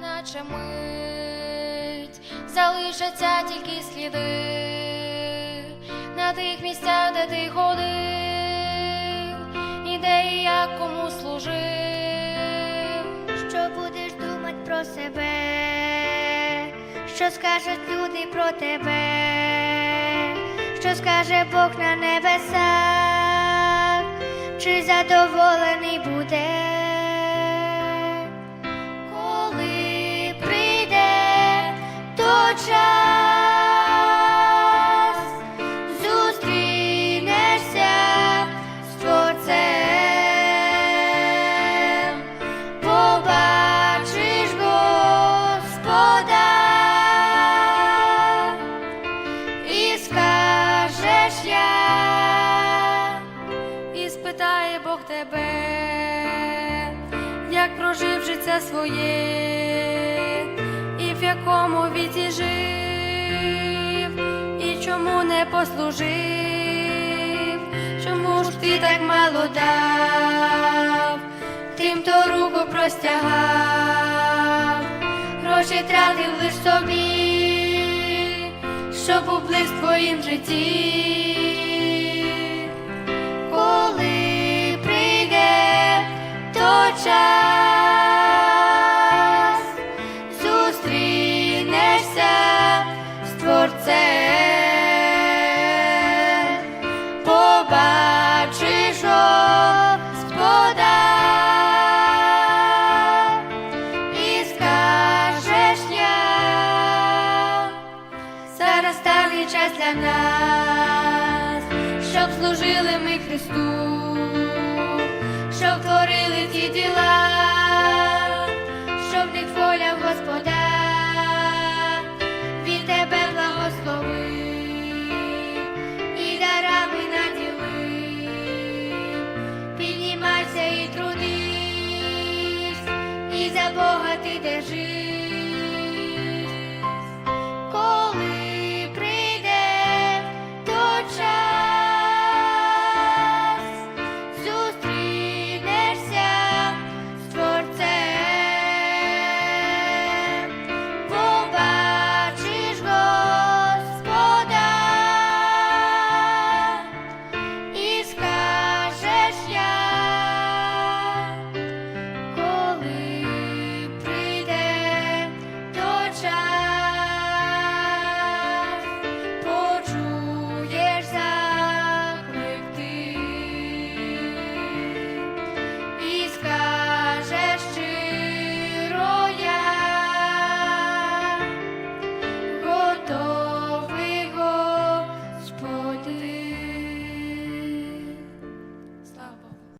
наче мить, залишаться тільки сліди на тих місцях, де ти ходив, і де і як кому служив. Що будеш думати про себе, що скажуть люди про тебе, що скаже Бог на небесах, чи задоволений буде, час, зустрінешся Творцем. Побачиш Господа. І скажеш я, І спитає Бог тебе, як прожив життя своє, в якому віці жив, чому не послужив, чому ж ти так мало дав, тим, то руку простягав, гроші тратив лиш собі, щоб в твоїм житті настав і час для нас, щоб служили ми Христу, щоб творили ті діла, щоб в них воля Господа, Він тебе благослови і дарами наділи, піднімайся і трудись, і за Бога ти держи.